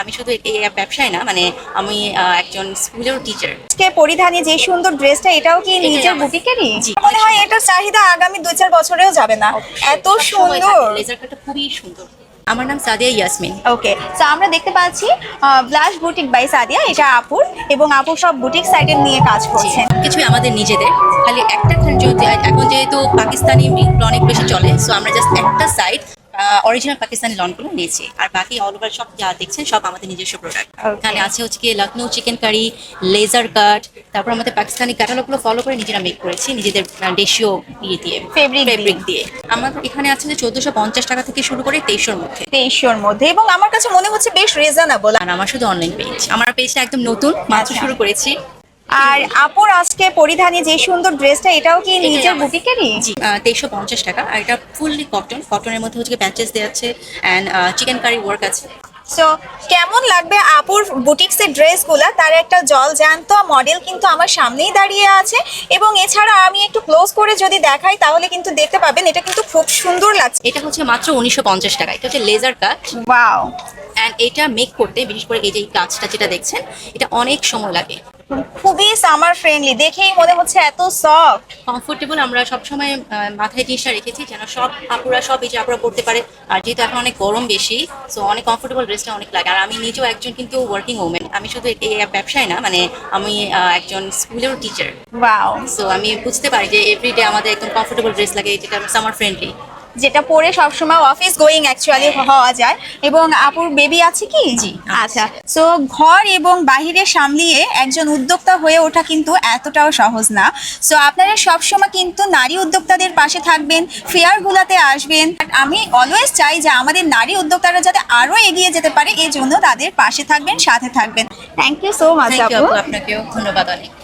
আমি শুধু এই ব্যবসায় না মানে আমি একজন স্কুলের টিচার আজকে পরিধানে যে সুন্দর ড্রেসটা এটাও কি নিজের বুটিকেরই মনে হয় এটার চাহিদা আগামী দুই চার বছরেও যাবে না। এত সুন্দর। লেজার কাটটা খুবই সুন্দর। আমার নাম সাদিয়া ইয়াসমিন। ওকে তো আমরা দেখতে পাচ্ছি ব্লাশ বুটিক বাই সাদিয়া এটা আপুর এবং আপুর সব বুটিক সাইডে নিয়ে কাজ করছেন। কিছুই আমাদের নিজেদের। খালি একটা এখন যেহেতু পাকিস্তানি অনেক বেশি চলে সো আমরা জাস্ট একটা সাইড অরিজিনাল পাকিস্তানি লনগুলো নিয়েছি। আর বাকি অল ওভার সব যা দেখছেন সব আমাদের নিজস্ব প্রোডাক্ট. এখানে আছে হচ্ছে কি Lucknow chikankari laser cut তারপর আমাদের পাকিস্তানি ক্যাটালগুলো ফলো করে নিজেরা মেক করেছি নিজেদের ডেশিও ইয়ে দিয়ে দিয়ে। ফেব্রিক দিয়ে। আমাদের এখানে আছে যে চোদ্দোশো পঞ্চাশ টাকা থেকে শুরু করে তেইশোর মধ্যে। তেইশশোর মধ্যে এবং আমার কাছে মনে হচ্ছে বেশ রিজনেবল আর আমার শুধু অনলাইন পেজ আমার পেজটা একদম নতুন মাত্র আচ্ছা। শুরু করেছি। আর আপুর আজকে পরিধানে যে সুন্দর ড্রেসটা এটাও কি নিজের। বুটিকেরই জি তেইশশো পঞ্চাশ টাকা। আর এটা ফুললি কটন কটনের মধ্যে হচ্ছে প্যাচেস দেওয়া আছে অ্যান্ড চিকেন কারি ওয়ার্ক আছে। সো কেমন লাগবে আপুর বুটিক্সের ড্রেসগুলো তার একটা জল জ্যান্ত মডেল কিন্তু আমার সামনেই দাঁড়িয়ে আছে। এবং এছাড়া আমি একটু ক্লোজ করে যদি দেখাই তাহলে কিন্তু দেখতে পাবেন এটা কিন্তু খুব সুন্দর লাগছে। এটা হচ্ছে মাত্র উনিশশো পঞ্চাশ টাকা। এটা হচ্ছে লেজার কাট ওয়াও অ্যান্ড এটা মেক করতে বিশেষ করে এই যে কাজটা যেটা দেখছেন এটা অনেক সময় লাগে। খুবই সামার ফ্রেন্ডলি দেখেই মনে হচ্ছে এত সফট কমফোর্টেবল আমরা সবসময় মাথায় জিনিসটা রেখেছি যেন সব আপুরা সব এই যে আপুরা পড়তে পারে। আর যেহেতু এখন অনেক গরম বেশি সো অনেক কমফোর্টেবল ড্রেসটা অনেক লাগে। আর আমি নিজেও একজন কিন্তু ওয়ার্কিং ওমেন আমি শুধু এই ব্যবসায় না মানে আমি একজন স্কুলেরও টিচার ওয়াও সো আমি বুঝতে পারি যে এভরিডে আমাদের একদম কমফোর্টেবল ড্রেস লাগে যেটা সামার ফ্রেন্ডলি যেটা পরে সবসময় অফিস গোয়িং অ্যাকচুয়ালি হওয়া যায়। এবং আপুর বেবি আছে কি? জি, আচ্ছা সো ঘর এবং বাহিরে সামলিয়ে একজন উদ্যোক্তা হয়ে ওঠা কিন্তু এতটাও সহজ না। সো আপনারা সবসময় কিন্তু নারী উদ্যোক্তাদের পাশে থাকবেন ফেয়ারগুলোতে আসবেন। আমি অলওয়েজ চাই যে আমাদের নারী উদ্যোক্তারা যাতে আরও এগিয়ে যেতে পারে এই জন্য তাদের পাশে থাকবেন সাথে থাকবেন। থ্যাংক ইউ সো মাচ আপনাকেও ধন্যবাদ অনেক।